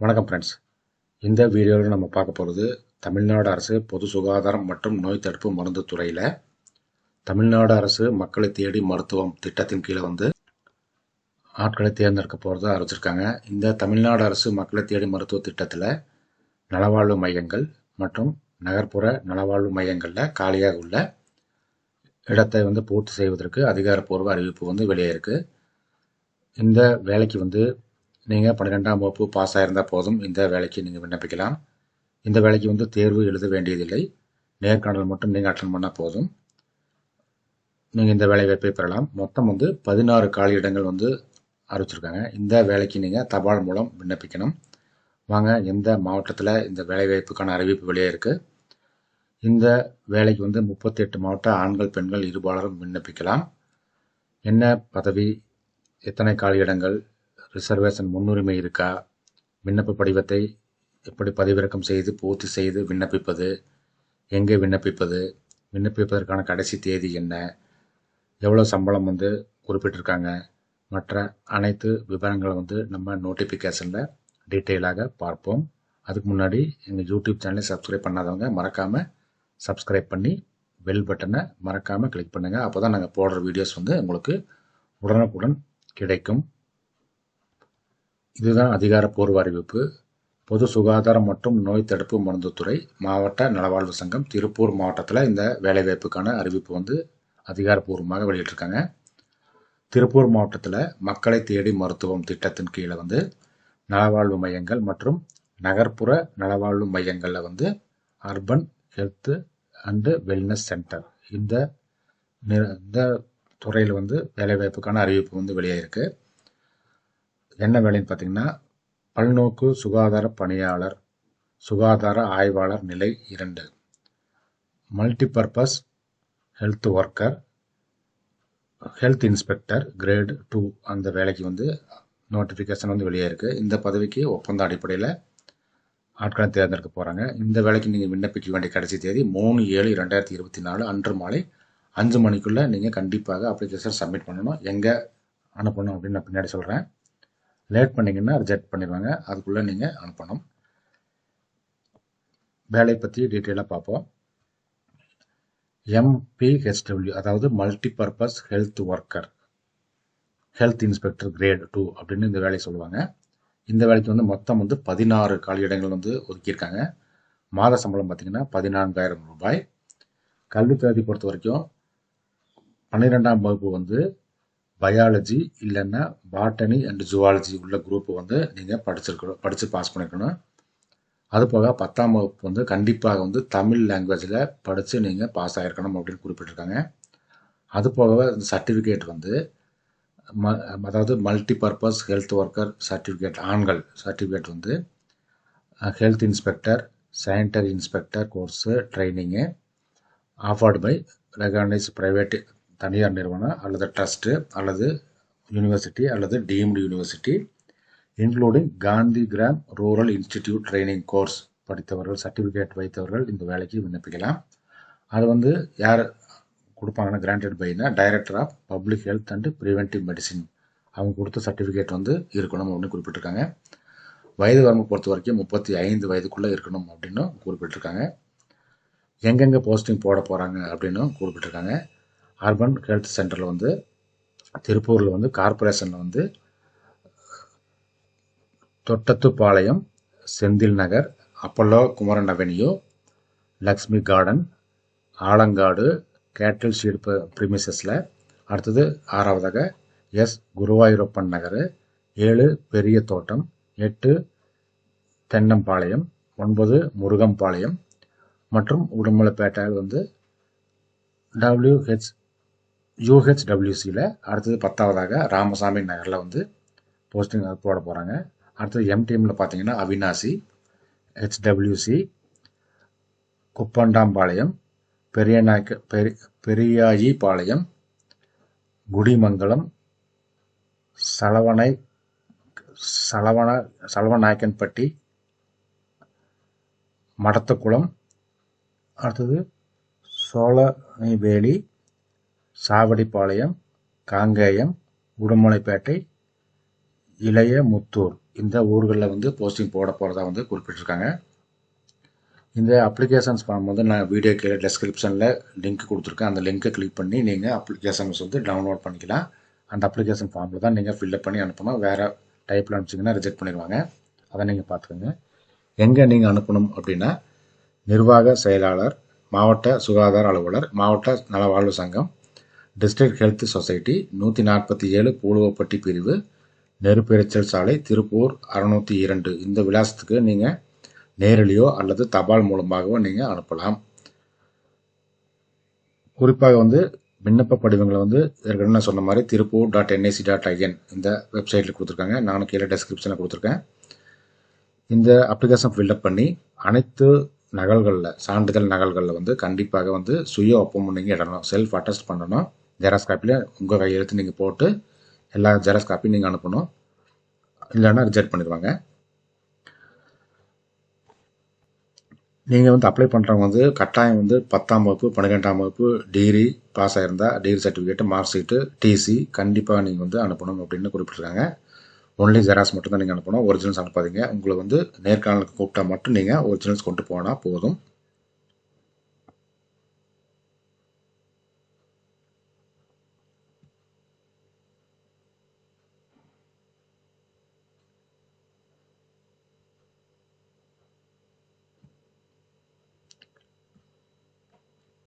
வணக்கம் ஃப்ரெண்ட்ஸ் இந்த வீடியோவில் நம்ம பார்க்க போகிறது தமிழ்நாடு அரசு பொது சுகாதாரம் மற்றும் நோய் தடுப்பு மருந்து துறையில் தமிழ்நாடு அரசு மக்களை தேடி மருத்துவம் திட்டத்தின் கீழே வந்து ஆட்களை தேர்ந்தெடுக்க போகிறதா அறிவிச்சிருக்காங்க. இந்த தமிழ்நாடு அரசு மக்களை தேடி மருத்துவ திட்டத்தில் நலவாழ்வு மையங்கள் மற்றும் நகர்ப்புற நலவாழ்வு மையங்களில் காலியாக உள்ள இடத்தை வந்து பூர்த்தி செய்வதற்கு அதிகாரப்பூர்வ அறிவிப்பு வந்து வெளியே இந்த வேலைக்கு வந்து நீங்கள் பன்னிரெண்டாம் வகுப்பு பாஸ் ஆயிருந்தால் போதும். இந்த வேலைக்கு நீங்கள் விண்ணப்பிக்கலாம். இந்த வேலைக்கு வந்து தேர்வு எழுத வேண்டியதில்லை. நேர்காணல் மட்டும் நீங்கள் அட்டன் பண்ணால் போதும். நீங்கள் இந்த வேலை வாய்ப்பை பெறலாம். மொத்தம் வந்து பதினாறு காலி இடங்கள் வந்து அறிவிச்சிருக்காங்க. இந்த வேலைக்கு நீங்கள் தபால் மூலம் விண்ணப்பிக்கணும். வாங்க எந்த மாவட்டத்தில் இந்த வேலைவாய்ப்புக்கான அறிவிப்பு வெளியே இருக்குது இந்த வேலைக்கு வந்து முப்பத்தி எட்டு மாவட்ட ஆண்கள் பெண்கள் இருபாலரும் விண்ணப்பிக்கலாம். என்ன பதவி எத்தனை காலி இடங்கள் ரிசர்வேஷன் முன்னுரிமை இருக்கா? விண்ணப்ப படிவத்தை எப்படி பதிவிறக்கம் செய்து பூர்த்தி செய்து விண்ணப்பிப்பது? எங்கே விண்ணப்பிப்பது? விண்ணப்பிப்பதற்கான கடைசி தேதி என்ன? எவ்வளோ சம்பளம் வந்து குறிப்பிட்டிருக்காங்க? மற்ற அனைத்து விவரங்களை வந்து நம்ம நோட்டிஃபிகேஷனில் டீட்டெயிலாக பார்ப்போம். அதுக்கு முன்னாடி எங்கள் யூடியூப் சேனலை சப்ஸ்கிரைப் பண்ணாதவங்க மறக்காமல் சப்ஸ்கிரைப் பண்ணி பெல் பட்டனை மறக்காமல் கிளிக் பண்ணுங்கள் அப்போ தான் நாங்கள் போடுற வீடியோஸ் வந்து உங்களுக்கு உடனுக்குடன் கிடைக்கும். இதுதான் அதிகாரப்பூர்வ அறிவிப்பு. பொது சுகாதாரம் மற்றும் நோய் தடுப்பு மருந்துத்துறை மாவட்ட நலவாழ்வு சங்கம் திருப்பூர் மாவட்டத்தில் இந்த வேலைவாய்ப்புக்கான அறிவிப்பு வந்து அதிகாரப்பூர்வமாக வெளியிட்டிருக்காங்க. திருப்பூர் மாவட்டத்தில் மக்களை தேடி மருத்துவம் திட்டத்தின் கீழே வந்து நலவாழ்வு மையங்கள் மற்றும் நகர்ப்புற நலவாழ்வு மையங்களில் வந்து urban health and wellness centre இந்த இந்த துறையில் வந்து வேலைவாய்ப்புக்கான அறிவிப்பு வந்து வெளியாயிருக்கு. என்ன வேலைன்னு பார்த்தீங்கன்னா பல்நோக்கு சுகாதார பணியாளர் சுகாதார ஆய்வாளர் நிலை இரண்டு. Multipurpose health worker health inspector grade two அந்த வேலைக்கு வந்து நோட்டிஃபிகேஷன் வந்து வெளியே இருக்குது இந்த பதவிக்கு ஒப்பந்த அடிப்படையில் ஆட்களை தேர்ந்தெடுக்க போகிறாங்க இந்த வேலைக்கு நீங்கள் விண்ணப்பிக்க வேண்டிய கடைசி தேதி மூணு ஏழு ரெண்டாயிரத்தி இருபத்தி நாலு அன்று மாலை அஞ்சு மணிக்குள்ளே நீங்கள் கண்டிப்பாக அப்ளிகேஷன் சப்மிட் பண்ணணும். எங்கே அனுப்பணும் அப்படின்னு நான் பின்னாடி சொல்கிறேன் லேட் பண்ணிங்கன்னா ரிஜெக்ட் பண்ணிடுவாங்க அதுக்குள்ளே நீங்கள் அனுப்பணும். வேலை பற்றி டீட்டெயிலாக பார்ப்போம். எம்பிஹெச்டபிள்யூ அதாவது multi purpose health worker health inspector grade two அப்படின்னு இந்த வேலையை சொல்லுவாங்க. இந்த வேலைக்கு வந்து மொத்தம் வந்து பதினாறு காலியிடங்கள் வந்து ஒதுக்கியிருக்காங்க. மாத சம்பளம் பார்த்தீங்கன்னா பதினான்காயிரம் ரூபாய். கல்வி தகுதி பொறுத்த வரைக்கும் பன்னிரெண்டாம் வகுப்பு வந்து பயாலஜி இல்லைன்னா பாட்டனி அண்ட் ஜுவாலஜி உள்ள குரூப் வந்து நீங்கள் படிச்சிருக்கணும் படித்து பாஸ் பண்ணிக்கணும். அது போக பத்தாம் வகுப்பு வந்து கண்டிப்பாக வந்து தமிழ் லாங்குவேஜில் படித்து நீங்கள் பாஸ் ஆகிருக்கணும் அப்படின்னு குறிப்பிட்டிருக்காங்க. அது போக இந்த சர்டிஃபிகேட் வந்து ம அதாவது multi purpose health worker certificate ஆண்கள் சர்டிஃபிகேட் வந்து health inspector sanitary inspector course training offered by recognise private தனியார் நிறுவனம் அல்லது ட்ரஸ்ட்டு அல்லது யூனிவர்சிட்டி அல்லது deemed university including Gandhi Gram rural institute training course படித்தவர்கள் சர்டிஃபிகேட் வைத்தவர்கள் இந்த வேலைக்கு விண்ணப்பிக்கலாம். அது வந்து யார் கொடுப்பாங்கன்னா granted பைனா director of public health and preventive medicine அவங்க கொடுத்த சர்டிஃபிகேட் வந்து இருக்கணும் அப்படின்னு குறிப்பிட்டிருக்காங்க. வயது வரம்பு பொறுத்த வரைக்கும் முப்பத்தி ஐந்து வயதுக்குள்ளே இருக்கணும் அப்படின்னு குறிப்பிட்டிருக்காங்க. எங்கெங்கே போஸ்டிங் போட போகிறாங்க அப்படின்னு குறிப்பிட்டிருக்காங்க. அர்பன் ஹெல்த் சென்டரில் வந்து திருப்பூரில் வந்து கார்பரேஷனில் வந்து Thottathupalayam Senthil Nagar Apollo Kumaran avenue Lakshmi garden Alangadu கேட்டில் ஷீட் ப்ரிமிசஸில் அடுத்தது ஆறாவதாக எஸ். குருவாயூரப்பன் நகர் ஏழு பெரிய தோட்டம் எட்டு தென்னம்பாளையம் ஒன்பது முருகம்பாளையம் மற்றும் உடுமலைப்பேட்டையில் வந்து டபிள்யூஹெச் யூஹெச்டபிள்யூசியில் அடுத்தது பத்தாவதாக ராமசாமி நகரில் வந்து போஸ்டிங் போட போகிறாங்க அடுத்தது எம்டிஎம்மில் பார்த்தீங்கன்னா அவினாசி ஹெச்டபிள்யூசி குப்பண்டாம்பாளையம் பெரியநாயக்க பெரி பெரியாயிபாளையம் குடிமங்கலம் சலவனை சலவன சலவநாயக்கன்பட்டி மடத்துக்குளம் அடுத்தது சோழவேலி சாவடிப்பாளையம் காங்கேயம் உடுமலைப்பேட்டை இளைய முத்தூர். இந்த ஊர்களில் வந்து போஸ்டிங் போட போகிறதா வந்து குறிப்பிட்டிருக்காங்க. இந்த அப்ளிகேஷன்ஸ் ஃபார்ம் வந்து நான் வீடியோ கீழே டெஸ்கிரிப்ஷனில் லிங்க் கொடுத்துருக்கேன். அந்த லிங்க்கை கிளிக் பண்ணி நீங்கள் அப்ளிகேஷன்ஸ் வந்து டவுன்லோட் பண்ணிக்கலாம். அந்த அப்ளிகேஷன் ஃபார்மில் தான் நீங்கள் ஃபில்அப் பண்ணி அனுப்பணும். வேறு டைப்பில் அனுப்பிச்சிங்கன்னா ரிஜெக்ட் பண்ணிடுவாங்க. அதை நீங்கள் பார்த்துக்கோங்க. எங்கே நீங்கள் அனுப்பணும் அப்படின்னா நிர்வாக செயலாளர் மாவட்ட சுகாதார அலுவலர் மாவட்ட நலவாழ்வு சங்கம் டிஸ்ட்ரிக்ட் ஹெல்த் சொசைட்டி நூற்றி நாற்பத்தி ஏழு பூலுவப்பட்டி பிரிவு நெருப்பெரிச்சல் சாலை திருப்பூர் அறநூற்றி இரண்டு. இந்த விலாசத்துக்கு நீங்கள் நேரிலையோ அல்லது தபால் மூலமாகவோ நீங்கள் அனுப்பலாம். குறிப்பாக வந்து விண்ணப்ப படிவங்களை வந்து ஏற்கனவே நான் சொன்ன மாதிரி Tiruppur dot NIC dot IN இந்த வெப்சைட்டில் கொடுத்துருக்காங்க. நானும் கீழே டெஸ்கிரிப்ஷனில் கொடுத்துருக்கேன். இந்த அப்ளிகேஷன் ஃபில்அப் பண்ணி அனைத்து நகல்களில் சான்றிதழ் நகல்களில் வந்து கண்டிப்பாக வந்து சுய ஒப்பந்தம் நீங்கள் இடணும் செல்ஃப் அட்டஸ்ட் பண்ணணும். ஜெராக்ஸ் காப்பியில் உங்கள் கையெழுத்து நீங்கள் போட்டு எல்லா ஜெராக்ஸ் காப்பியும் நீங்கள் அனுப்பணும். இல்லைன்னா ரிஜெக்ட் பண்ணிடுவாங்க. நீங்கள் வந்து அப்ளை பண்ணுறவங்க வந்து கட்டாயம் வந்து பத்தாம் வகுப்பு பன்னிரெண்டாம் வகுப்பு degree pass ஆகிருந்தால் degree certificate mark sheet TC கண்டிப்பாக நீங்கள் வந்து அனுப்பணும் அப்படின்னு குறிப்பிட்டிருக்காங்க. ஒன்லி ஜெராக்ஸ் மட்டும் தான் நீங்கள் அனுப்பணும். ஒரிஜினல்ஸ் அனுப்பாதீங்க. உங்களை வந்து நேர்காணலுக்கு கூப்பிட்டா மட்டும் நீங்கள் ஒரிஜினல்ஸ் கொண்டு போனால் போதும்.